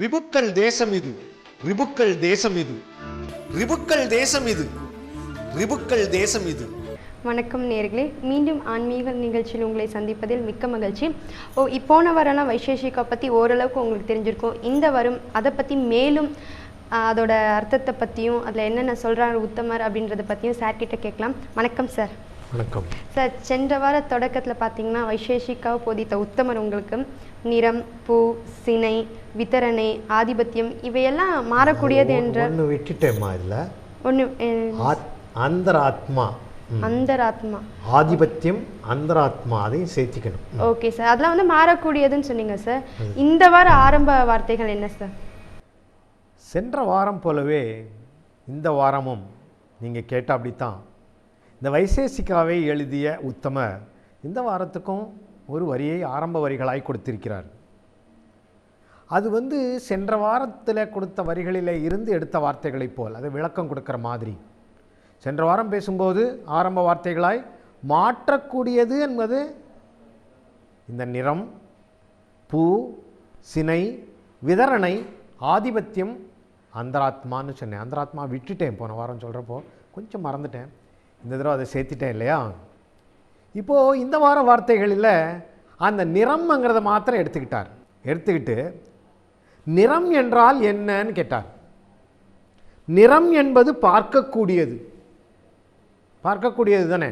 ரிபுக்கள் தேசம் இது. ரிபுக்கள் தேசம் இது. ரிபுக்கள் தேசம் இது. ரிபுக்கள் தேசம் இது. வணக்கம் நேர்களே. மீண்டும் ஆன்மீக நிகழ்ச்சியில் உங்களை சந்திப்பதில் மிக்க மகிழ்ச்சி. ஓ இப்போன வாரம்லாம் வைசேஷிகா பற்றி ஓரளவுக்கு உங்களுக்கு தெரிஞ்சிருக்கும். இந்த வாரம் அதை பற்றி மேலும் அதோட அர்த்தத்தை பற்றியும் அதில் என்னென்ன சொல்கிறாங்க உத்தமர் அப்படின்றத பற்றியும் சார் கிட்ட கேட்கலாம். வணக்கம் சார் வணக்கம். சார் சென்ற வார தொடக்கத்தில் பார்த்தீங்கன்னா வைசேஷிகாவை போதித்த உத்தமர் உங்களுக்கு. நிறம் பூ சினை வித்தரணை ஆதிபத்தியம் இவையெல்லாம் மாறக்கூடியது என்ற ஒன்று விட்டுட்டேம்மா இதில். ஒன்று அந்தராத்மா. அந்தராத்மா. ஆதிபத்தியம் அந்தராத்மா அதையும் சேர்த்திக்கணும். Okay sir. அதெல்லாம் வந்து மாறக்கூடியதுன்னு சொன்னீங்க சார். இந்த வார ஆரம்ப வார்த்தைகள் என்ன சார்? சென்ற வாரம் போலவே இந்த வாரமும் நீங்கள் கேட்ட அப்படித்தான். இந்த வைசேசிகாவை எழுதிய உத்தமர் இந்த வாரத்துக்கும் ஒரு வரியை ஆரம்ப வரிகளாய் கொடுத்திருக்கிறார். அது வந்து சென்ற வாரத்தில் கொடுத்த வரிகளிலே இருந்து எடுத்த வார்த்தைகளைப் போல் அது விளக்கம் கொடுக்குற மாதிரி. சென்ற வாரம் பேசும்போது ஆரம்ப வார்த்தைகளாய் மாற்றக்கூடியது என்பது இந்த நிறம் பூ சினை விதரணை ஆதிபத்தியம் அந்தராத்மான்னு சொன்னேன். அந்தராத்மா விட்டுட்டேன் போன வாரம் சொல்கிறப்போ கொஞ்சம் மறந்துட்டேன். இந்த தடவை அதை சேர்த்துட்டேன் இல்லையா? இப்போது இந்த வார வார்த்தைகளில் அந்த நிறம்ங்கிறத மாத்திரம் எடுத்துக்கிட்டார். எடுத்துக்கிட்டு நிறம் என்றால் என்னன்னு கேட்டார். நிறம் என்பது பார்க்கக்கூடியது. பார்க்கக்கூடியது தானே?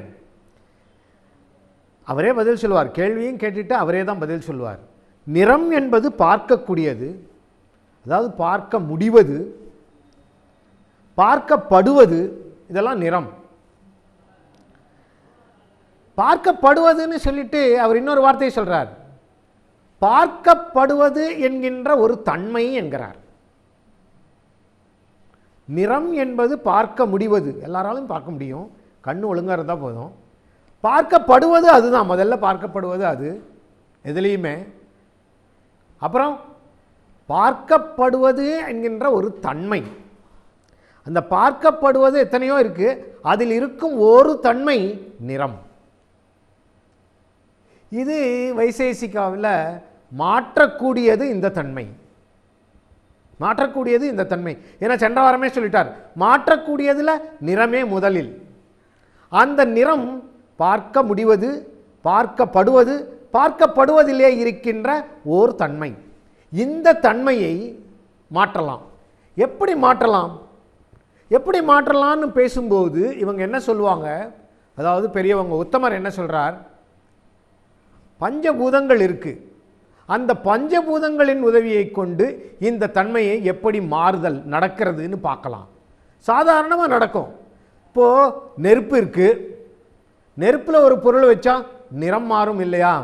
அவரே பதில் சொல்வார் கேள்வியும் கேட்டுட்டு அவரே தான் பதில் சொல்வார் நிறம் என்பது பார்க்கக்கூடியது. அதாவது பார்க்க முடிவது பார்க்கப்படுவது இதெல்லாம் நிறம். பார்க்கப்படுவதுன்னு சொல்லிட்டு அவர் இன்னொரு வார்த்தையை சொல்கிறார் பார்க்கப்படுவது என்கின்ற ஒரு தன்மை என்கிறார். நிறம் என்பது பார்க்க முடிவது. எல்லாராலும் பார்க்க முடியும். கண்ணு ஒழுங்காக இருந்தால் போதும். பார்க்கப்படுவது அதுதான். முதல்ல பார்க்கப்படுவது அது. எதுலேயுமே. அப்புறம் பார்க்கப்படுவது என்கின்ற ஒரு தன்மை. அந்த பார்க்கப்படுவது எத்தனையோ இருக்குது அதில் இருக்கும் ஒரு தன்மை நிறம். இது வைசேசிகாவில் மாற்றக்கூடியது இந்த தன்மை. மாற்றக்கூடியது இந்த தன்மை. ஏன்னா சென்ற வாரமே சொல்லிட்டார் மாற்றக்கூடியதில் நிறமே முதலில். அந்த நிறம் பார்க்க முடிவது பார்க்கப்படுவது பார்க்கப்படுவதிலே இருக்கின்ற ஓர் தன்மை. இந்த தன்மையை மாற்றலாம். எப்படி மாற்றலாம்? எப்படி மாற்றலாம்னு பேசும்போது இவங்க என்ன சொல்லுவாங்க? அதாவது பெரியவங்க உத்தமர் என்ன சொல்கிறார் பஞ்சபூதங்கள் இருக்கு. அந்த பஞ்சபூதங்களின் உதவியை கொண்டு இந்த தன்மையை எப்படி மாறுதல் நடக்கிறதுன்னு பார்க்கலாம். சாதாரணமாக நடக்கும். இப்போது நெருப்பு இருக்குது நெருப்பில் ஒரு பொருள் வச்சா நிறம் மாறும் இல்லையா?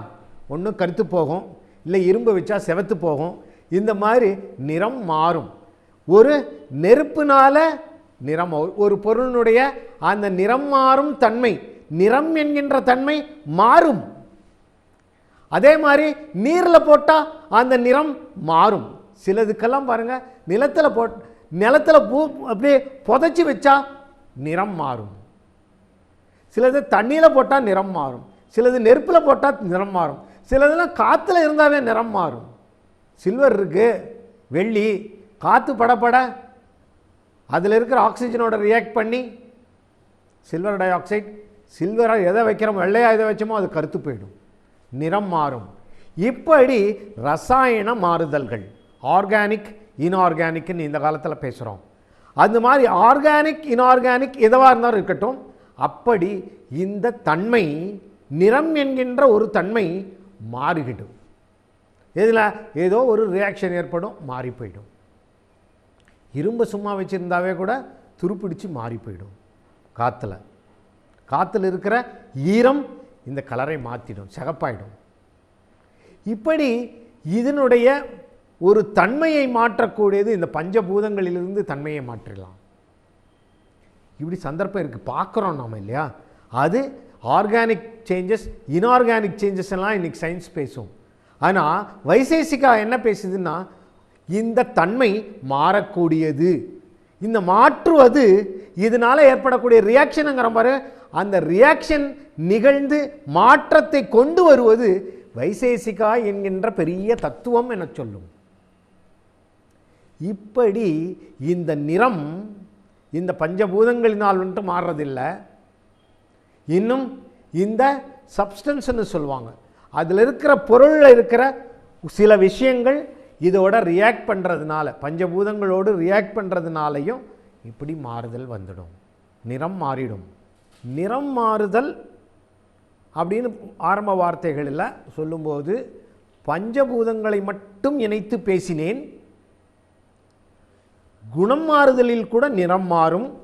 ஒன்றும் கருத்து போகும். இல்லை இரும்பு வச்சா செவத்து போகும். இந்த மாதிரி நிறம் மாறும். ஒரு நெருப்புனால நிறம் ஒரு பொருளினுடைய அந்த நிறம் மாறும் தன்மை நிறம் என்கின்ற தன்மை மாறும். அதே மாதிரி நீரில் போட்டால் அந்த நிறம் மாறும். சிலதுக்கெல்லாம் பாருங்கள் நிலத்தில் போட் நிலத்தில் பூ அப்படியே புதைச்சி வச்சா நிறம் மாறும். சிலது தண்ணியில் போட்டால் நிறம் மாறும். சிலது நெருப்பில் போட்டால் நிறம் மாறும். சிலதெல்லாம் காற்றுல இருந்தாவே நிறம் மாறும். சில்வர் இருக்குது வெள்ளி காற்று படப்பட அதில் இருக்கிற ஆக்சிஜனோட ரியாக்ட் பண்ணி சில்வர் டை ஆக்சைடு சில்வராக எதை வைக்கிறோமோ வெள்ளையாக எதை வச்சோமோ அது கருத்து போயிடும். நிறம் மாறும். இப்படி ரசாயன மாறுதல்கள் ஆர்கானிக் இன்ஆர்கானிக்னு இந்த காலத்தில் பேசுகிறோம் அந்த மாதிரி ஆர்கானிக் இன்ஆர்கானிக் எதுவாக இருந்தாலும் இருக்கட்டும் அப்படி இந்த தன்மை நிறம் என்கின்ற ஒரு தன்மை மாறிக்கிடும். இதில் ஏதோ ஒரு ரியாக்ஷன் ஏற்படும் மாறி போயிடும். இரும்பு சும்மா வச்சுருந்தாவே கூட துருப்பிடிச்சு மாறி போயிடும். காற்றுல காற்றுல இருக்கிற ஈரம் இந்த கலரை மாற்றிடும் சிகப்பாயிடும். இப்படி இதனுடைய ஒரு தன்மையை மாற்றக்கூடியது இந்த பஞ்சபூதங்களிலிருந்து தன்மையை மாற்றிடலாம். இப்படி சந்தர்ப்பம் இருக்குது பார்க்குறோம் நாம் இல்லையா? அது ஆர்கானிக் சேஞ்சஸ் இன்ஆர்கானிக் சேஞ்சஸ் எல்லாம் இன்றைக்கி சயின்ஸ் பேசும். ஆனால் வைசேசிகா என்ன பேசுதுன்னா இந்த தன்மை மாறக்கூடியது. இந்த மாற்றுவது இதனால் ஏற்படக்கூடிய ரியாக்ஷனுங்கிற பாரு அந்த ரியாக்ஷன் நிகழ்ந்து மாற்றத்தை கொண்டு வருவது வைசேசிகா என்கின்ற பெரிய தத்துவம் என சொல்லும். இப்படி இந்த நிறம் இந்த பஞ்சபூதங்களினால் வந்துட்டு மாறுறதில்லை. இன்னும் இந்த சப்ஸ்டன்ஸ்ன்னு சொல்லுவாங்க. அதில் இருக்கிற பொருளில் இருக்கிற சில விஷயங்கள் இதோட ரியாக்ட் பண்ணுறதுனால பஞ்சபூதங்களோடு ரியாக்ட் பண்ணுறதுனாலையும் இப்படி மாறுதல் வந்துடும். நிறம் மாறிடும். நிறம் மாறுதல் அப்படின்னு ஆரம்ப வார்த்தைகளில் சொல்லும்போது பஞ்சபூதங்களை மட்டும் இணைத்து பேசினேன். குணம் மாறுதலில் கூட நிறம் மாறும்.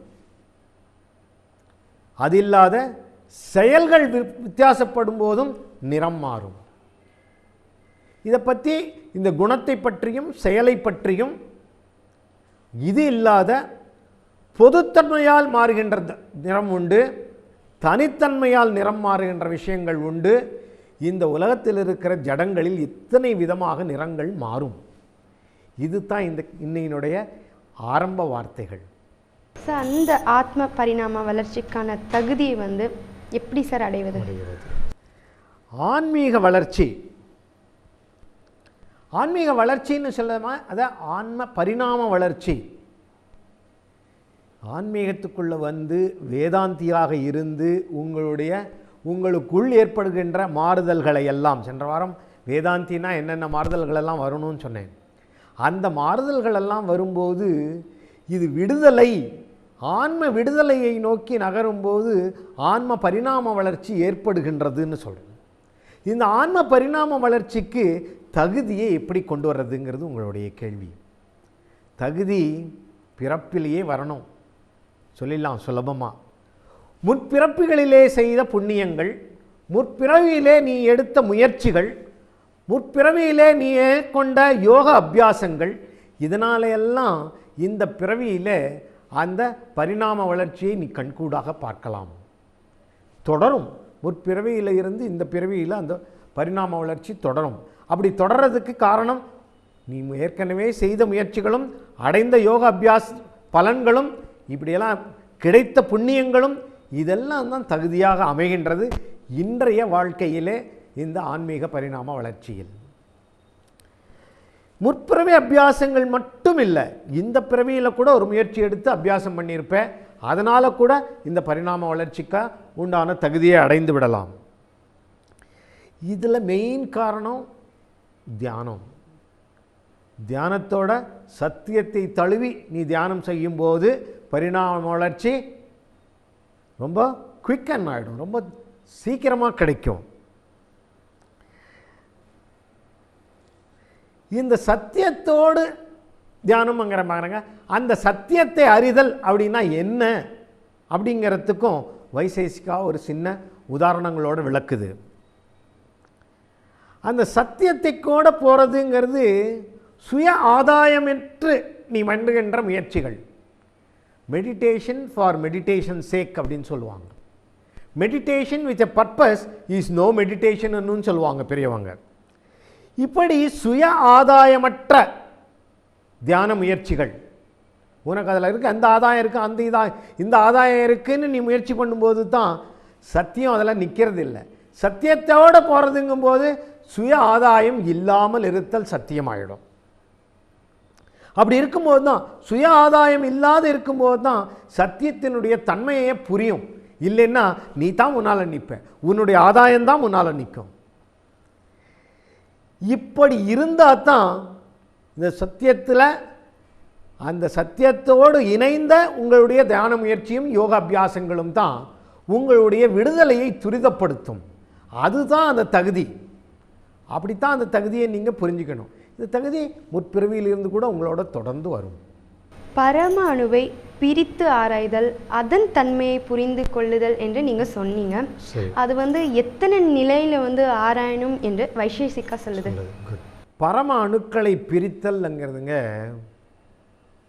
அது இல்லாத செயல்கள் வித்தியாசப்படும் போதும் நிறம் மாறும். இதை பற்றி இந்த குணத்தை பற்றியும் செயலை பற்றியும் இது இல்லாத பொதுத்தன்மையால் மாறுகின்ற த- நிறம் உண்டு. தனித்தன்மையால் நிறம் மாறுகின்ற விஷயங்கள் உண்டு. இந்த உலகத்தில் இருக்கிற ஜடங்களில் இத்தனை விதமாக நிறங்கள் மாறும். இது தான் இந்த இன்னையினுடைய ஆரம்ப வார்த்தைகள். சார் அந்த ஆத்ம பரிணாம வளர்ச்சிக்கான தகுதியை வந்து எப்படி சார் அடைவது? ஆன்மீக வளர்ச்சி. ஆன்மீக வளர்ச்சின்னு சொல்லமா அதான் ஆன்ம பரிணாம வளர்ச்சி. ஆன்மீகத்துக்குள்ளே வந்து வேதாந்தியாக இருந்து உங்களுடைய உங்களுக்குள் ஏற்படுகின்ற மாறுதல்களை எல்லாம் சென்ற வாரம் வேதாந்தினா என்னென்ன மாறுதல்களெல்லாம் வரணும்னு சொன்னேன். அந்த மாறுதல்களெல்லாம் வரும்போது இது விடுதலை ஆன்ம விடுதலையை நோக்கி நகரும்போது ஆன்ம பரிணாம வளர்ச்சி ஏற்படுகின்றதுன்னு சொல்கிறேன் இந்த ஆன்ம பரிணாம வளர்ச்சிக்கு தகுதியை எப்படி கொண்டு வர்றதுங்கிறது உங்களுடைய கேள்வி. தகுதி பிறப்பிலேயே வரணும். சொல்லிடலாம் சுலபமாக முற்பிறப்புகளிலே செய்த புண்ணியங்கள் முற்பிறவியிலே நீ எடுத்த முயற்சிகள் முற்பிறவியிலே நீ கொண்ட யோக அபியாசங்கள் இதனாலெல்லாம் இந்த பிறவியிலே அந்த பரிணாம வளர்ச்சியை நீ கண்கூடாக பார்க்கலாம். தொடரும். முற்பிறவியில் இருந்து இந்த பிறவியில் அந்த பரிணாம வளர்ச்சி தொடரும். அப்படி தொடர்றதுக்கு காரணம் நீ ஏற்கனவே செய்த முயற்சிகளும் அடைந்த யோக அபியாஸ் பலன்களும் இப்படியெல்லாம் கிடைத்த புண்ணியங்களும் இதெல்லாம் தான் தகுதியாக அமைகின்றது இன்றைய வாழ்க்கையிலே இந்த ஆன்மீக பரிணாம வளர்ச்சியில். முற்பிறவி அபியாசங்கள் மட்டும் இல்லை இந்த பிறவியில் கூட ஒரு முயற்சி எடுத்து அபியாசம் பண்ணியிருப்பேன். அதனால் கூட இந்த பரிணாம வளர்ச்சிக்கு உண்டான தகுதியை அடைந்து விடலாம். இதில் மெயின் காரணம் தியானம். தியானத்தோட சத்தியத்தை தழுவி நீ தியானம் செய்யும்போது பரிணாம வளர்ச்சி ரொம்ப குயிக்கன் ஆகிடும் ரொம்ப சீக்கிரமாக கிடைக்கும். இந்த சத்தியத்தோடு தியானம்ங்கிற பாருங்க அந்த சத்தியத்தை அறிதல் அப்படின்னா என்ன அப்படிங்கிறதுக்கும் வைசேசிக்கா ஒரு சின்ன உதாரணங்களோடு விளக்குது. அந்த சத்தியத்தை கூட போகிறதுங்கிறது சுய ஆதாயமற்று நீ மண்டுகின்ற முயற்சிகள். மெடிடேஷன் ஃபார் மெடிடேஷன் சேக் அப்படின்னு சொல்லுவாங்க. Meditation with a purpose is no மெடிடேஷன்னு சொல்லுவாங்க பெரியவங்க. இப்படி சுய ஆதாயமற்ற தியான முயற்சிகள். உனக்கு அதில் இருக்குது அந்த ஆதாயம் இருக்குது அந்த இதாக இந்த ஆதாயம் இருக்குதுன்னு நீ முயற்சி பண்ணும்போது தான் சத்தியம் அதில் நிற்கிறது இல்லை சத்தியத்தோடு போகிறதுங்கும்போது சுய ஆதாயம் இல்லாமல் இருத்தல் சத்தியமாயிடும். அப்படி இருக்கும்போது தான் சுய ஆதாயம் இல்லாத இருக்கும்போது தான் சத்தியத்தினுடைய தன்மையே புரியும். இல்லைன்னா நீ தான் உன்னால் நிற்ப உன்னுடைய ஆதாயம் தான் உன்னால் நிற்கும் இப்படி இருந்தால் தான் இந்த சத்தியத்தில் அந்த சத்தியத்தோடு இணைந்த உங்களுடைய தியான முயற்சியும் யோகாபியாசங்களும் தான் உங்களுடைய விடுதலையை துரிதப்படுத்தும். அதுதான் அந்த தகுதி. அப்படித்தான் அந்த தகுதியை நீங்கள் புரிஞ்சுக்கணும். இந்த தகுதி முற்பிறவியிலிருந்து கூட உங்களோட தொடர்ந்து வரும். பரம அணுவை பிரித்து ஆராய்தல் அதன் தன்மையை புரிந்து கொள்ளுதல் என்று நீங்க சொன்னீங்க. அது வந்து எத்தனை நிலையில வந்து ஆராயணும் என்று வைசேஷிகா சொல்லுது. பரம அணுக்களை பிரித்தல்ங்கிறதுங்க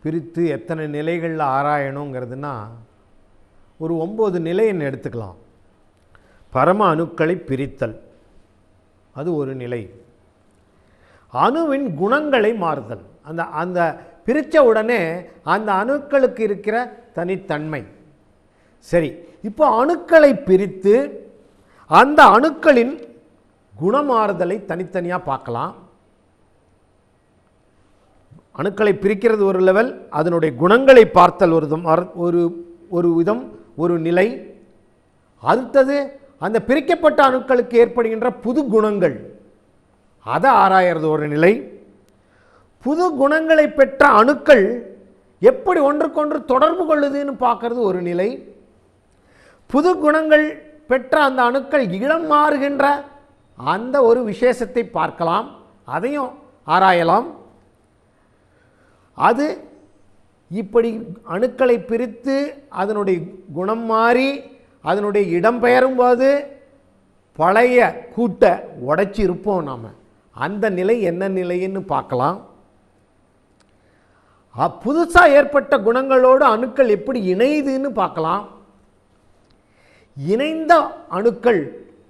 பிரித்து எத்தனை நிலைகளில் ஆராயணுங்கிறதுனா ஒரு ஒம்பது நிலைன்னு எடுத்துக்கலாம். பரம அணுக்களை பிரித்தல். அது ஒரு நிலை. அணுவின் குணங்களை மாறுதல். அந்த அந்த பிரித்த உடனே அந்த அணுக்களுக்கு இருக்கிற தனித்தன்மை. சரி இப்போ அணுக்களை பிரித்து அந்த அணுக்களின் குணமாறுதலை தனித்தனியாக பார்க்கலாம். அணுக்களை பிரிக்கிறது ஒரு லெவல் அதனுடைய குணங்களை பார்த்தல் ஒரு ஒரு ஒரு விதம் ஒரு நிலை. அடுத்தது அந்த பிரிக்கப்பட்ட அணுக்களுக்கு ஏற்படுகின்ற புது குணங்கள். அதை ஆராயறது ஒரு நிலை. புது குணங்களை பெற்ற அணுக்கள் எப்படி ஒன்றுக்கொன்று தொடர்பு கொள்ளுதுன்னு பார்க்கறது ஒரு நிலை. புது குணங்கள் பெற்ற அந்த அணுக்கள் இளம் மாறுகின்ற அந்த ஒரு விசேஷத்தை பார்க்கலாம். அதையும் ஆராயலாம். அது இப்படி அணுக்களை பிரித்து அதனுடைய குணம் மாறி அதனுடைய இடம் பெயரும்போது பழைய கூட்டை உடைச்சி இருப்போம் நாம். அந்த நிலை என்ன நிலைன்னு பார்க்கலாம். புதுசாக ஏற்பட்ட குணங்களோடு அணுக்கள் எப்படி இணையுதுன்னு பார்க்கலாம். இணைந்த அணுக்கள்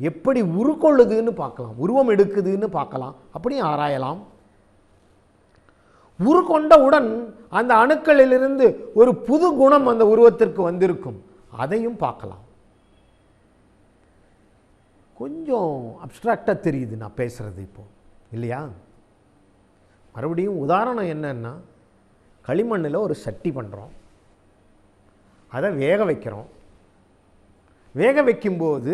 எப்படி உருக்கொள்ளுதுன்னு பார்க்கலாம். உருவம் எடுக்குதுன்னு பார்க்கலாம். அப்படியும் ஆராயலாம். உருக்கொண்டவுடன் அந்த அணுக்களிலிருந்து ஒரு புது குணம் அந்த உருவத்திற்கு வந்திருக்கும். அதையும் பார்க்கலாம். கொஞ்சம் அப்ட்ராக்டாக தெரியுது நான் பேசுகிறது இப்போ. இல்லையா? மறுபடியும் உதாரணம் என்னன்னா களிமண்ணில் ஒரு சட்டி பண்ணுறோம் அதை வேக வைக்கிறோம். வேக வைக்கும்போது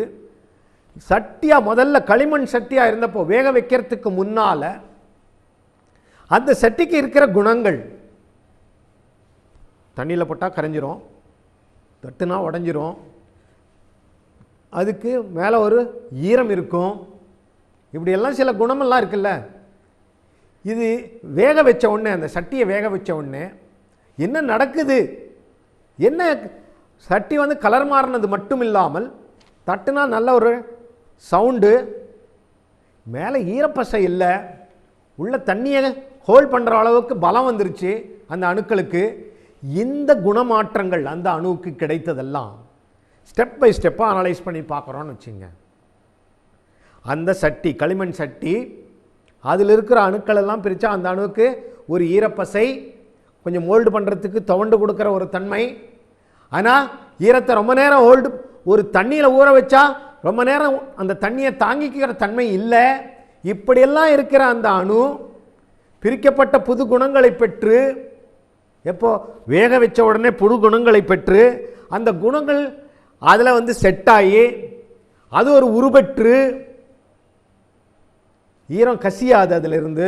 சட்டியாக முதல்ல களிமண் சட்டியாக இருந்தப்போ வேக வைக்கிறதுக்கு முன்னால் அந்த சட்டிக்கு இருக்கிற குணங்கள் தண்ணியில் போட்டால் கரைஞ்சிரும் தட்டுனா உடஞ்சிரும். அதுக்கு மேலே ஒரு ஈரம் இருக்கும். இப்படியெல்லாம் சில குணமெல்லாம் இருக்குல்ல. இது வேக வச்ச உடனே அந்த சட்டியை வேக வச்ச உடனே என்ன நடக்குது? என்ன சட்டி வந்து கலர் மாறினது மட்டும் இல்லாமல் தட்டுனா நல்ல ஒரு சவுண்டு மேலே ஈரப்பசை இல்லை உள்ள தண்ணியை ஹோல்ட் பண்ணுற அளவுக்கு பலம் வந்துருச்சு அந்த அணுக்களுக்கு. இந்த குணமாற்றங்கள் அந்த அணுவுக்கு கிடைத்ததெல்லாம் ஸ்டெப் பை ஸ்டெப்பாக அனலைஸ் பண்ணி பார்க்குறோன்னு வச்சுங்க. அந்த சட்டி களிமண் சட்டி அதில் இருக்கிற அணுக்கள் எல்லாம் பிரித்தா அந்த அணுவுக்கு ஒரு ஈரப்பசை கொஞ்சம் மோல்டு பண்ணுறதுக்கு துவண்டு கொடுக்குற ஒரு தன்மை. ஆனால் ஈரத்தை ரொம்ப நேரம் ஹோல்டு ஒரு தண்ணியில் ஊற வச்சா ரொம்ப நேரம் அந்த தண்ணியை தாங்கிக்கிற தன்மை இல்லை. இப்படியெல்லாம் இருக்கிற அந்த அணு பிரிக்கப்பட்ட புது குணங்களை பெற்று எப்போ வேக வச்ச உடனே புது குணங்களை பெற்று அந்த குணங்கள் அதில் வந்து செட் ஆகி அது ஒரு உருபெற்று ஈரம் கசியாது அதிலிருந்து.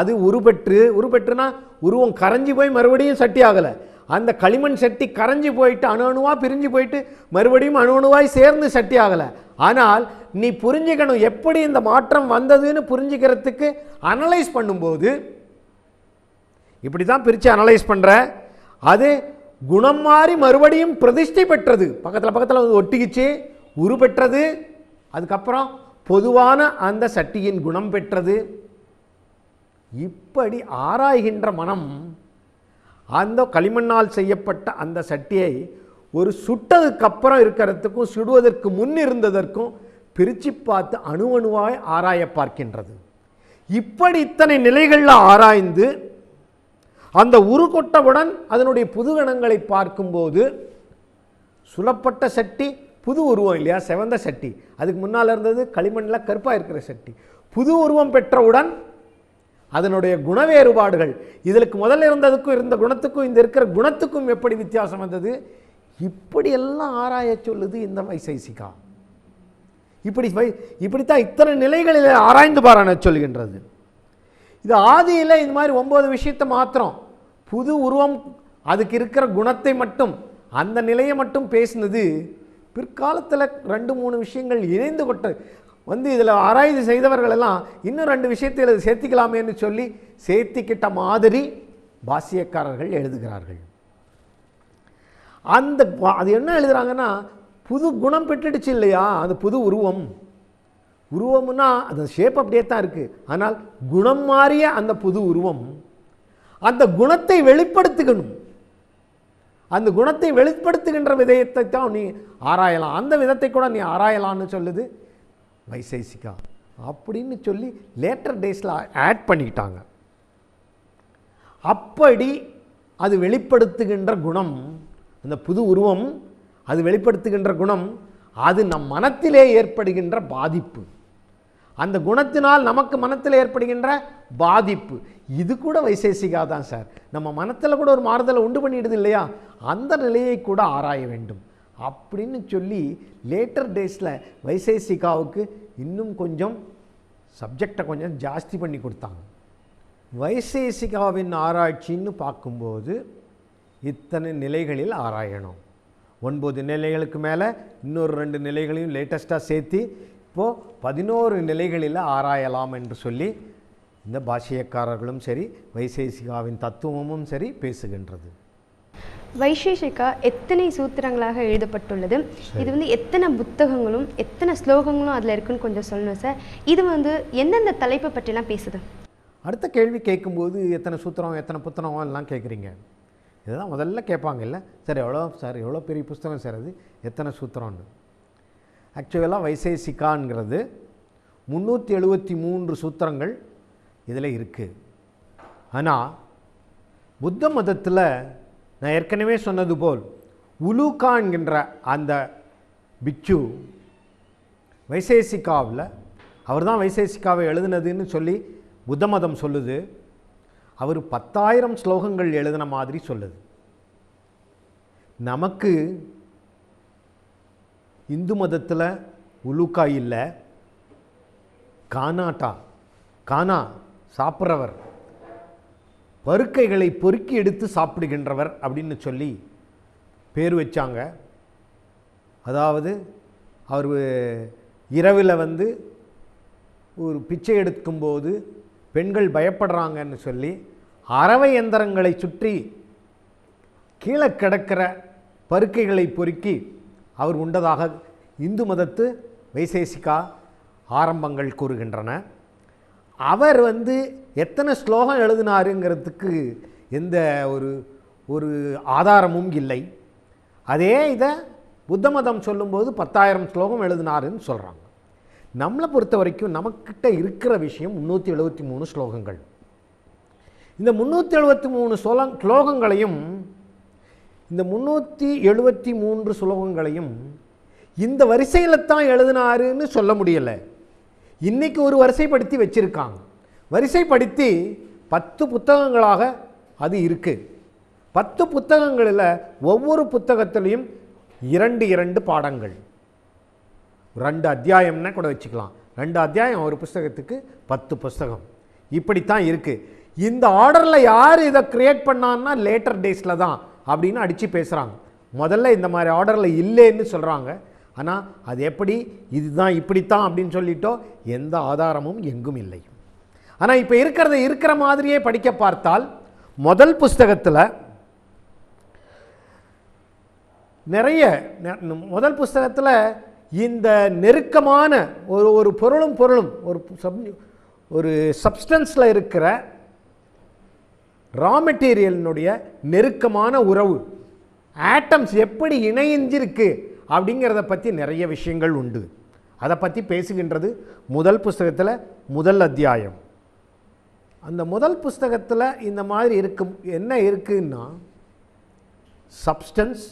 அது உருபெற்று உருபெற்றுனா உருவம் கரைஞ்சி போய் மறுபடியும் சட்டி ஆகலை. அந்த களிமண் சட்டி கரைஞ்சி போயிட்டு அணு அணுவாக பிரிஞ்சு போயிட்டு மறுபடியும் அணு அணுவாய் சேர்ந்து சட்டி ஆகலை. ஆனால் நீ புரிஞ்சுக்கணும் எப்படி இந்த மாற்றம் வந்ததுன்னு புரிஞ்சுக்கிறதுக்கு அனலைஸ் பண்ணும்போது இப்படி தான் பிரித்து அனலைஸ் பண்ணுற அது குணம் மாறி மறுபடியும் பிரதிஷ்டை பெற்றது. பக்கத்தில் பக்கத்தில் வந்து ஒட்டிக்கிச்சு உரு பெற்றது அதுக்கப்புறம் பொதுவான அந்த சட்டியின் குணம் பெற்றது. இப்படி ஆராய்கின்ற மனம் அந்த களிமண்ணால் செய்யப்பட்ட அந்த சட்டியை ஒரு சுட்டதுக்கு அப்புறம் இருக்கிறதுக்கும் சுடுவதற்கு முன் இருந்ததற்கும் பிரித்து பார்த்து அணு அணுவாய் ஆராய பார்க்கின்றது. இப்படி இத்தனை நிலைகளில் ஆராய்ந்து அந்த உருக்கொட்டவுடன் அதனுடைய புதுகணங்களை பார்க்கும்போது சுலப்பட்ட சட்டி புது உருவம் இல்லையா? செவந்த சட்டி. அதுக்கு முன்னால் இருந்தது களிமண்ணில் கருப்பாக இருக்கிற சட்டி. புது உருவம் பெற்றவுடன் அதனுடைய குண வேறுபாடுகள் இதற்கு முதல்ல இருந்ததுக்கும் இருந்த குணத்துக்கும் இந்த இருக்கிற குணத்துக்கும் எப்படி வித்தியாசம் வந்தது? இப்படியெல்லாம் ஆராய சொல்லுது இந்த வைசைசிகா. இப்படி இப்படித்தான் இத்தனை நிலைகளில் ஆராய்ந்து பாரான சொல்கின்றது. இது ஆதியில் இந்த மாதிரி ஒம்பது விஷயத்தை மாத்திரம். புது உருவம் அதுக்கு இருக்கிற குணத்தை மட்டும் அந்த நிலையை மட்டும் பேசினது பிற்காலத்தில் ரெண்டு மூணு விஷயங்கள் இணைந்து கொட்டு. வந்து இதில் ஆராய்ச்சி செய்தவர்கள் எல்லாம் இன்னும் ரெண்டு விஷயத்தை இதில் சேர்த்திக்கலாமேன்னு சொல்லி சேர்த்திக்கிட்ட மாதிரி பாசியக்காரர்கள் எழுதுகிறார்கள். அந்த அது என்ன எழுதுகிறாங்கன்னா புது குணம் பெற்றுடுச்சு இல்லையா? அது புது உருவம். உருவம்னா அந்த ஷேப் அப்படியே தான் இருக்குது ஆனால் குணம் மாறிய அந்த புது உருவம். அந்த குணத்தை வெளிப்படுத்துக்கணும் அந்த குணத்தை வெளிப்படுத்துகின்ற விதயத்தை தான் நீ ஆராயலாம். அந்த விதத்தை கூட நீ ஆராயலாம்னு சொல்லுது வைசேசிகா அப்படின்னு சொல்லி லேட்டர் டேஸில் ஆட் பண்ணிக்கிட்டாங்க. அப்படி அது வெளிப்படுத்துகின்ற குணம் அந்த புது உருவம் அது வெளிப்படுத்துகின்ற குணம் அது நம் மனத்திலே ஏற்படுகின்ற பாதிப்பு. அந்த குணத்தினால் நமக்கு மனத்தில் ஏற்படுகின்ற பாதிப்பு. இது கூட வைசேசிகா தான் சார். நம்ம மனத்தில் கூட ஒரு மாறுதலை உண்டு பண்ணிடுது இல்லையா? அந்த நிலையை கூட ஆராய வேண்டும். அப்படின்னு சொல்லி லேட்டர் டேஸில் வைசேசிகாவுக்கு இன்னும் கொஞ்சம் சப்ஜெக்டை கொஞ்சம் ஜாஸ்தி பண்ணி கொடுத்தாங்க. வைசேசிகாவின் ஆராய்ச்சின்னு பார்க்கும்போது இத்தனை நிலைகளில் ஆராயணும். ஒன்பது நிலைகளுக்கு மேலே இன்னொரு ரெண்டு நிலைகளையும் லேட்டஸ்ட்டாக சேர்த்து இப்போது பதினோரு நிலைகளில் ஆராயலாம் என்று சொல்லி இந்த பாஷ்யக்காரர்களும் சரி வைசேசிகாவின் தத்துவமும் சரி பேசுகின்றது. வைசேஷிகா எத்தனை சூத்திரங்களாக எழுதப்பட்டுள்ளது? இது வந்து எத்தனை புத்தகங்களும் எத்தனை ஸ்லோகங்களும் அதில் இருக்குன்னு கொஞ்சம் சொல்லணும் சார். இது வந்து எந்தெந்த தலைப்பை பற்றிலாம் பேசுது? அடுத்த கேள்வி கேட்கும்போது எத்தனை சூத்திரம் எத்தனை புத்தகம் எல்லாம் கேட்குறீங்க? இதுதான் முதல்ல கேட்பாங்க இல்லை? சார் எவ்வளோ சார் எவ்வளோ பெரிய புஸ்தகம் சார் அது? எத்தனை சூத்திரம்னு? ஆக்சுவலாக வைசேசிகாங்கிறது முந்நூற்றி எழுபத்தி மூன்று சூத்திரங்கள் இதில் இருக்குது ஆனால் புத்த மதத்தில் நான் ஏற்கனவே சொன்னது போல் உலூகான்கின்ற அந்த பிக்ஷு வைசேசிகாவில் அவர் தான் வைசேசிகாவை எழுதுனதுன்னு சொல்லி புத்த மதம் சொல்லுது. அவர் பத்தாயிரம் ஸ்லோகங்கள் எழுதின மாதிரி சொல்லுது. நமக்கு இந்து மதத்தில் உலுக்கா இல்லை கானாட்டா கானா சாப்பிட்றவர். பருக்கைகளை பொறுக்கி எடுத்து சாப்பிடுகின்றவர் அப்படின்னு சொல்லி பேர் வச்சாங்க. அதாவது அவர் இரவில் வந்து ஒரு பிச்சை எடுக்கும்போது பெண்கள் பயப்படுறாங்கன்னு சொல்லி அறவை எந்திரங்களை சுற்றி கீழே கிடக்கிற பருக்கைகளை பொறுக்கி அவர் உண்டதாக இந்து மதத்து வைசேசிகா ஆரம்பங்கள் கூறுகின்றன. அவர் வந்து எத்தனை ஸ்லோகம் எழுதினாருங்கிறதுக்கு எந்த ஒரு ஒரு ஆதாரமும் இல்லை. அதே இதை புத்த மதம் சொல்லும்போது பத்தாயிரம் ஸ்லோகம் எழுதினாருன்னு சொல்கிறாங்க நம்மளை பொறுத்த வரைக்கும் நமக்கிட்ட இருக்கிற விஷயம் முந்நூற்றி எழுபத்தி மூணு ஸ்லோகங்கள். இந்த முந்நூற்றி எழுபத்தி மூணு ஸ்லோக ஸ்லோகங்களையும் இந்த முந்நூற்றி எழுபத்தி மூன்று ஸ்லோகங்களையும் இந்த வரிசையில் தான் எழுதினாருன்னு சொல்ல முடியலை. இன்றைக்கு ஒரு வரிசைப்படுத்தி வச்சுருக்காங்க. வரிசைப்படுத்தி பத்து புத்தகங்களாக அது இருக்குது பத்து புத்தகங்களில் ஒவ்வொரு புத்தகத்திலையும் இரண்டு இரண்டு பாடங்கள். ரெண்டு அத்தியாயம்னா கூட வச்சுக்கலாம். ரெண்டு அத்தியாயம் ஒரு புஸ்தகத்துக்கு பத்து புஸ்தகம் இப்படித்தான் இருக்குது இந்த ஆர்டரில் யார் இதை க்ரியேட் பண்ணான்னா லேட்டர் டேஸில் தான் அப்படின்னு அடித்து பேசுகிறாங்க முதல்ல இந்த மாதிரி ஆர்டரில் இல்லைன்னு சொல்கிறாங்க ஆனால் அது எப்படி? இதுதான் இப்படித்தான் அப்படின்னு சொல்லிட்டோ எந்த ஆதாரமும் எங்கும் இல்லை. ஆனால் இப்போ இருக்கிறத இருக்கிற மாதிரியே படிக்க பார்த்தால் முதல் புஸ்தகத்தில் நிறைய நெ- முதல் புஸ்தகத்தில் இந்த நெருக்கமான ஒரு ஒரு பொருளும் பொருளும் ஒரு சப் ஒரு சப்ஸ்டன்ஸில் இருக்கிற ரா மெட்டீரியலினுடைய நெருக்கமான உறவு ஆட்டம்ஸ் எப்படி இணைஞ்சிருக்கு அப்படிங்கிறத பற்றி நிறைய விஷயங்கள் உண்டு. அதை பற்றி பேசுகின்றது முதல் புஸ்தகத்தில் முதல் அத்தியாயம். அந்த முதல் புஸ்தகத்தில் இந்த மாதிரி இருக்கும் என்ன இருக்குன்னா சப்ஸ்டன்ஸ்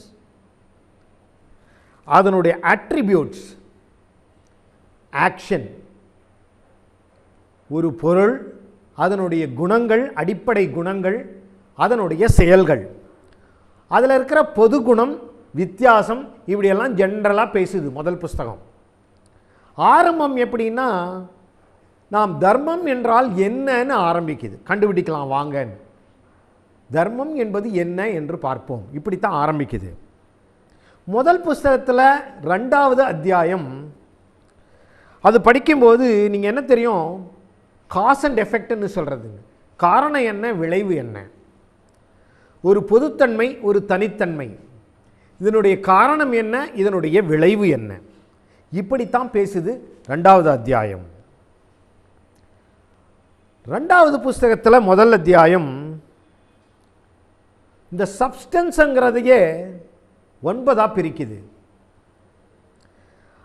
அதனுடைய அட்ரிபியூட்ஸ் ஆக்ஷன் ஒரு பொருள் அதனுடைய குணங்கள் அடிப்படை குணங்கள் அதனுடைய செயல்கள். அதில் இருக்கிற பொது குணம் வித்தியாசம் இப்படியெல்லாம் ஜென்ரலாக பேசுது முதல் புஸ்தகம். ஆரம்பம் எப்படின்னா நாம் தர்மம் என்றால் என்னன்னு ஆரம்பிக்குது. கண்டுபிடிக்கலாம் வாங்கன்னு. தர்மம் என்பது என்ன என்று பார்ப்போம். இப்படித்தான் ஆரம்பிக்குது. முதல் புஸ்தகத்தில் ரெண்டாவது அத்தியாயம். அது படிக்கும்போது நீங்கள் என்ன தெரியும்? காஸ் அண்ட் எஃபெக்ட்னு சொல்கிறதுங்க காரணம் என்ன? விளைவு என்ன? ஒரு பொதுத்தன்மை ஒரு தனித்தன்மை. இதனுடைய காரணம் என்ன? இதனுடைய விளைவு என்ன? இப்படித்தான் பேசுது ரெண்டாவது அத்தியாயம். ரெண்டாவது புஸ்தகத்தில் முதல் அத்தியாயம். இந்த சப்ஸ்டன்ஸுங்கிறதையே ஒன்பதாக பிரிக்குது.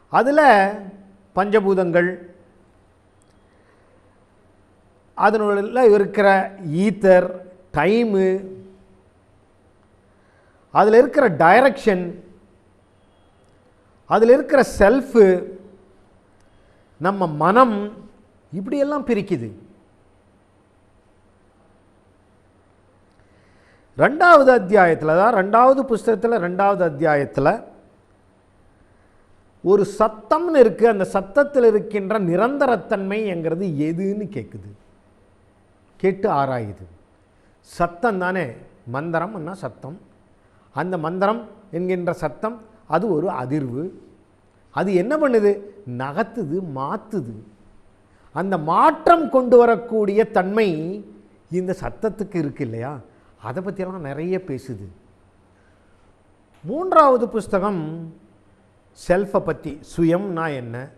அதில் பஞ்சபூதங்கள் அதனுள்ள இருக்கிற ஈத்தர் டைமு அதில் இருக்கிற டைரக்ஷன் அதில் இருக்கிற செல்ஃபு நம்ம மனம் இப்படியெல்லாம் பிரிக்குது. ரெண்டாவது அத்தியாயத்தில் தான் ரெண்டாவது புஸ்தகத்தில் ரெண்டாவது அத்தியாயத்தில் ஒரு சத்தம்னு இருக்குது அந்த சத்தத்தில் இருக்கின்ற நிரந்தரத்தன்மைங்கிறது எதுன்னு கேட்குது கேட்டு ஆராயுது. சத்தம் தானே மந்திரம்னா சத்தம். அந்த மந்திரம் என்கின்ற சத்தம் அது ஒரு அதிர்வு. அது என்ன பண்ணுது? நகத்துது மாற்றுது அந்த மாற்றம் கொண்டு வரக்கூடிய தன்மை இந்த சத்தத்துக்கு இருக்கு இல்லையா? அதை பற்றியெல்லாம் நிறைய பேசுது. மூன்றாவது புஸ்தகம் செல்ஃபை பற்றி சுயம்னா என்ன?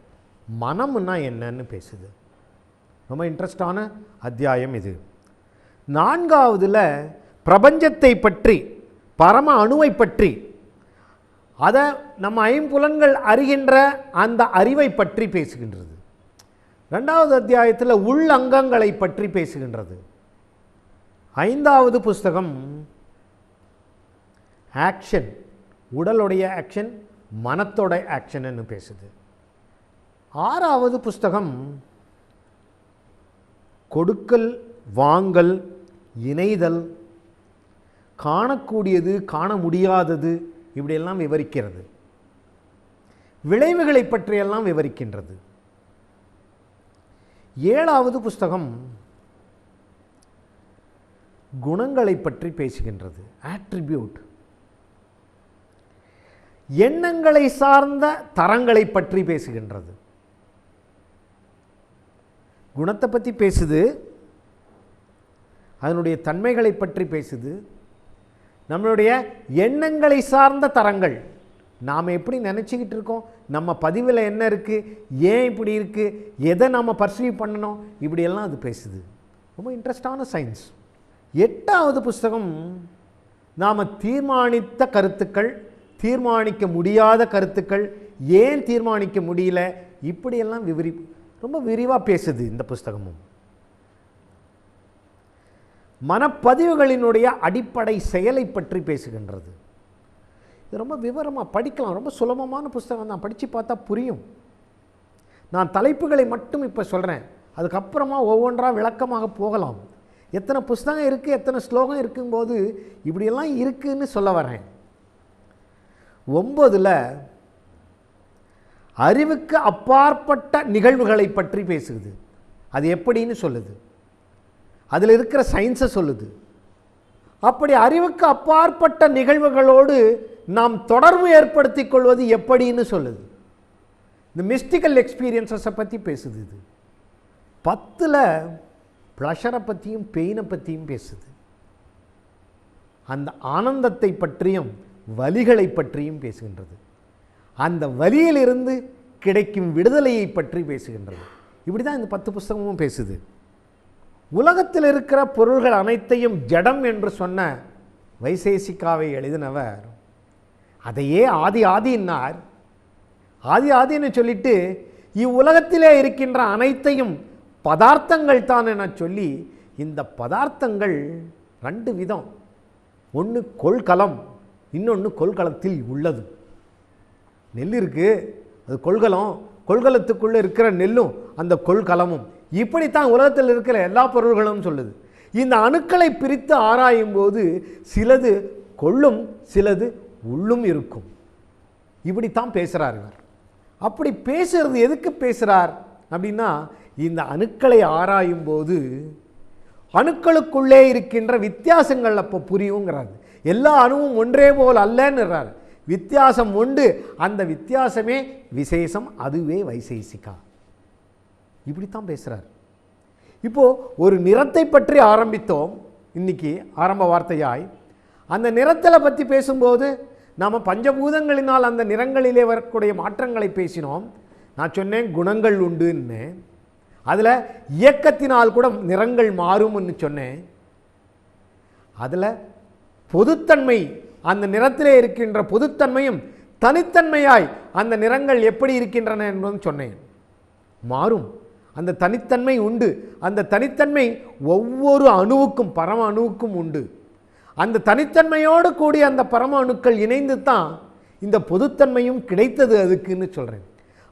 மனம்னா என்னன்னு பேசுது. ரொம்ப இன்ட்ரெஸ்டான அத்தியாயம் இது. நான்காவதில் பிரபஞ்சத்தை பற்றி பரம அணுவை பற்றி. அதை நம்ம ஐம்புலன்கள் அறிகின்ற அந்த அறிவை பற்றி பேசுகின்றது. ரெண்டாவது அத்தியாயத்தில் உள் அங்கங்களை பற்றி பேசுகின்றது. ஐந்தாவது புஸ்தகம் ஆக்ஷன் உடலுடைய ஆக்ஷன் மனத்தோட ஆக்ஷன்னு பேசுது. ஆறாவது புஸ்தகம் கொடுக்கல் வாங்கல் இணைதல் காணக்கூடியது காண முடியாதது இப்படியெல்லாம் விவரிக்கிறது. விளைவுகளை பற்றியெல்லாம் விவரிக்கின்றது. ஏழாவது புஸ்தகம் குணங்களை பற்றி பேசுகின்றது. ஆட்ரிபியூட் எண்ணங்களை சார்ந்த தரங்களை பற்றி பேசுகின்றது. குணத்தை பற்றி பேசுது அதனுடைய தன்மைகளை பற்றி பேசுது நம்மளுடைய எண்ணங்களை சார்ந்த தரங்கள். நாம் எப்படி நினச்சிக்கிட்டு இருக்கோம்? நம்ம பதிவில் என்ன இருக்குது ஏன் இப்படி இருக்குது எதை நாம் பர்சீவ் பண்ணணும்? இப்படியெல்லாம் அது பேசுது. ரொம்ப இன்ட்ரெஸ்டான சயின்ஸ் எட்டாவது புஸ்தகம் நாம் தீர்மானித்த கருத்துக்கள் தீர்மானிக்க முடியாத கருத்துக்கள் ஏன் தீர்மானிக்க முடியல? இப்படியெல்லாம் விவரி ரொம்ப விரிவாக பேசுது இந்த புஸ்தகமும். மனப்பதிவுகளினுடைய அடிப்படை செயலை பற்றி பேசுகின்றது. இது ரொம்ப விவரமாக படிக்கலாம். ரொம்ப சுலபமான புஸ்தகம் தான். படித்து பார்த்தா புரியும். நான் தலைப்புகளை மட்டும் இப்போ சொல்கிறேன் அதுக்கப்புறமா ஒவ்வொன்றா விளக்கமாக போகலாம். எத்தனை புஸ்தகம் இருக்குது எத்தனை ஸ்லோகம் இருக்கும்போது இப்படியெல்லாம் இருக்குன்னு சொல்ல வரேன். ஒம்பதில் அறிவுக்கு அப்பாற்பட்ட நிகழ்வுகளை பற்றி பேசுகிறது அது எப்படின்னு சொல்லுது. அதில் இருக்கிற சயின்ஸை சொல்லுது. அப்படி அறிவுக்கு அப்பாற்பட்ட நிகழ்வுகளோடு நாம் தொடர்பு ஏற்படுத்தி கொள்வது எப்படின்னு சொல்லுது. இந்த மிஸ்டிக்கல் எக்ஸ்பீரியன்ஸஸை பற்றி பேசுது இது. பத்தில் ப்ளஷரை பற்றியும் பெயினை பற்றியும் பேசுது. அந்த ஆனந்தத்தை பற்றியும் வலிகளை பற்றியும் பேசுகின்றது. அந்த வலியிலிருந்து கிடைக்கும் விடுதலையை பற்றி பேசுகின்றது. இப்படி தான் இந்த பத்து புஸ்தகமும் பேசுது. உலகத்தில் இருக்கிற பொருள்கள் அனைத்தையும் ஜடம் என்று சொன்ன வைசேசிக்காவை எழுதினவர். அதையே ஆதி ஆதினார் ஆதி ஆதின்னு சொல்லிட்டு இவ்வுலகத்திலே இருக்கின்ற அனைத்தையும் பதார்த்தங்கள் தான் என சொல்லி இந்த பதார்த்தங்கள் ரெண்டு விதம். ஒன்று கொள்கலம் இன்னொன்று கொள்கலத்தில் உள்ளது. நெல் இருக்குது அது கொள்கலம். கொள்கலத்துக்குள்ளே இருக்கிற நெல்லும் அந்த கொள்கலமும். இப்படித்தான் உலகத்தில் இருக்கிற எல்லா பொருள்களும் சொல்லுது. இந்த அணுக்களை பிரித்து ஆராயும் போது சிலது கொள்ளும் சிலது உள்ளும் இருக்கும். இப்படித்தான் பேசுகிறார் இவர். அப்படி பேசுறது எதுக்கு பேசுகிறார் அப்படின்னா இந்த அணுக்களை ஆராயும் போது அணுக்களுக்குள்ளே இருக்கின்ற வித்தியாசங்கள் அப்போ புரியுங்கிறாரு. எல்லா அணுவும் ஒன்றே போல் அல்லன்னுறாரு. வித்தியாசம் உண்டு. அந்த வித்தியாசமே விசேஷம் அதுவே வைசேசிக்கா இப்படித்தான் பேசுகிறார் இப்போது ஒரு நிறத்தை பற்றி ஆரம்பித்தோம். இன்னைக்கு ஆரம்ப வார்த்தையாய். அந்த நிறத்தில் பற்றி பேசும்போது நாம் பஞ்சபூதங்களினால் அந்த நிறங்களிலே வரக்கூடிய மாற்றங்களை பேசினோம். நான் சொன்னேன் குணங்கள் உண்டுன்னு. அதில் இயக்கத்தினால் கூட நிறங்கள் மாறும்னு சொன்னேன். அதில் பொதுத்தன்மை அந்த நிறத்திலே இருக்கின்ற பொதுத்தன்மையும் தனித்தன்மையாய் அந்த நிறங்கள் எப்படி இருக்கின்றன என்பதும் சொன்னேன். மாறும். அந்த தனித்தன்மை உண்டு. அந்த தனித்தன்மை ஒவ்வொரு அணுவுக்கும் பரம அணுவுக்கும் உண்டு. அந்த தனித்தன்மையோடு கூடிய அந்த பரம அணுக்கள் இணைந்து தான் இந்த பொதுத்தன்மையும் கிடைத்தது அதுக்குன்னு சொல்கிறேன்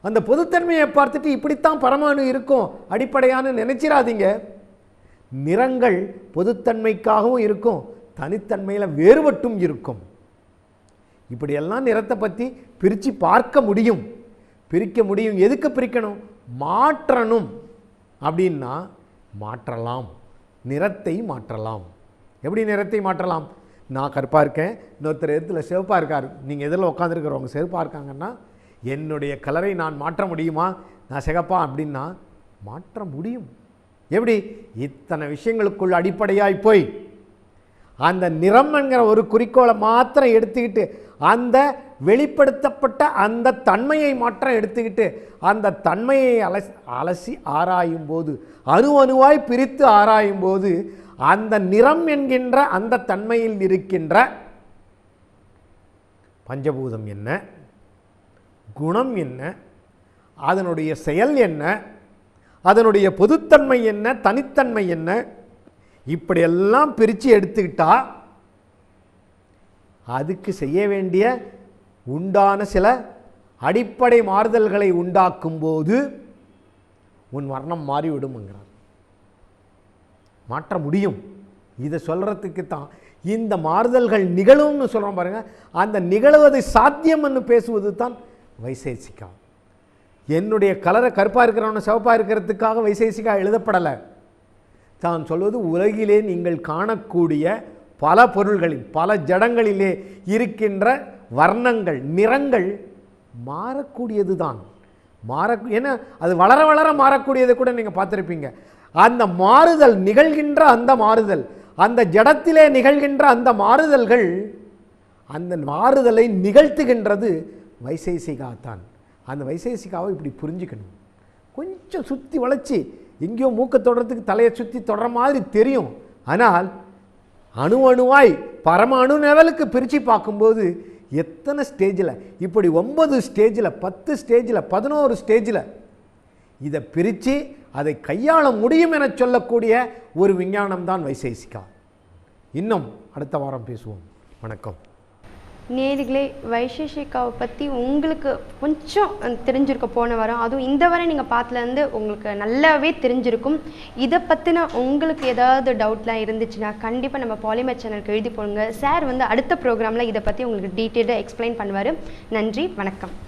அந்த பொதுத்தன்மையை பார்த்துட்டு இப்படித்தான் பரமாணு இருக்கும் அடிப்படையான நினைச்சிடாதீங்க நிறங்கள் பொதுத்தன்மைக்காகவும் இருக்கும் தனித்தன்மையில் வேறுபட்டும் இருக்கும். இப்படியெல்லாம் நிறத்தை பற்றி பிரித்து பார்க்க முடியும். பிரிக்க முடியும். எதுக்கு பிரிக்கணும்? மாற்றணும் அப்படின்னா மாற்றலாம். நிறத்தை மாற்றலாம். எப்படி நிறத்தை மாற்றலாம்? நான் கருப்பாக இருக்கேன் இன்னொருத்தர் இடத்துல சிவப்பாக இருக்கார். நீங்கள் எதில் உட்காந்துருக்கிறவங்க சிவப்பாக இருக்காங்கன்னா என்னுடைய கலரை நான் மாற்ற முடியுமா? நான் சிகப்பா அப்படின்னா மாற்ற முடியும். எப்படி? இத்தனை விஷயங்களுக்குள் அடிப்படையாய் போய் அந்த நிறம் என்கிற ஒரு குறிக்கோளை மாத்திரம் எடுத்துக்கிட்டு அந்த வெளிப்படுத்தப்பட்ட அந்த தன்மையை மாற்றம் எடுத்துக்கிட்டு அந்த தன்மையை அலசி அலசி ஆராயும் போது அணு அணுவாய் பிரித்து ஆராயும் போது அந்த நிறம் என்கின்ற அந்த தன்மையில் இருக்கின்ற பஞ்சபூதம் என்ன? குணம் என்ன? அதனுடைய செயல் என்ன? அதனுடைய பொதுத்தன்மை என்ன? தனித்தன்மை என்ன? இப்படியெல்லாம் பிரித்து எடுத்துக்கிட்டா அதுக்கு செய்ய வேண்டிய உண்டான சில அடிப்படை மாறுதல்களை உண்டாக்கும் போது உன் வர்ணம் மாறிவிடும்ங்கிறார். மாற்ற முடியும். இதை சொல்கிறதுக்கு தான் இந்த மாறுதல்கள் நிகழும்னு சொல்கிறோம் பாருங்கள் அந்த நிகழுவதை சாத்தியம்னு பேசுவது தான் வைசேசிக்கா என்னுடைய கலரை கருப்பாக இருக்கிறவனை சிவப்பாக இருக்கிறதுக்காக வைசேசிக்கா எழுதப்படலை. தான் சொல்வது உலகிலே நீங்கள் காணக்கூடிய பல பொருள்களில் பல ஜடங்களிலே இருக்கின்ற வர்ணங்கள் நிறங்கள் மாறக்கூடியது தான் மாற ஏன்னா அது வளர வளர மாறக்கூடியதை கூட நீங்கள் பார்த்துருப்பீங்க. அந்த மாறுதல் நிகழ்கின்ற அந்த மாறுதல் அந்த ஜடத்திலே நிகழ்கின்ற அந்த மாறுதல்கள் அந்த மாறுதலை நிகழ்த்துகின்றது வைசேசிகா தான் அந்த வைசேசிகாவை இப்படி புரிஞ்சுக்கணும். கொஞ்சம் சுற்றி வளைச்சி எங்கேயோ மூக்க தொடறதுக்கு தலையை சுற்றி தொடர மாதிரி தெரியும். ஆனால் அணு அணுவாய் பரம அணு லெவலுக்கு பிரித்து பார்க்கும்போது எத்தனை ஸ்டேஜில் இப்படி ஒன்பது ஸ்டேஜில் பத்து ஸ்டேஜில் பதினோரு ஸ்டேஜில் இதை பிரித்து அதை கையாள முடியும் என சொல்லக்கூடிய ஒரு விஞ்ஞானம் தான் வைசேசிகா இன்னும் அடுத்த வாரம் பேசுவோம். வணக்கம். நேர்களே வைசேஷிகாவை பற்றி உங்களுக்கு கொஞ்சம் தெரிஞ்சிருக்க போன வாரம். அதுவும் இந்த வாரம் நீங்கள் பார்த்துலேருந்து உங்களுக்கு நல்லாவே தெரிஞ்சிருக்கும். இதை பற்றின உங்களுக்கு ஏதாவது டவுட்லாம் இருந்துச்சுன்னா கண்டிப்பாக நம்ம பாலிமர் சேனலுக்கு எழுதி போடுங்க. சார் வந்து அடுத்த ப்ரோக்ராமில் இதை பற்றி உங்களுக்கு டீட்டெயிலாக எக்ஸ்பிளைன் பண்ணுவார். நன்றி வணக்கம்.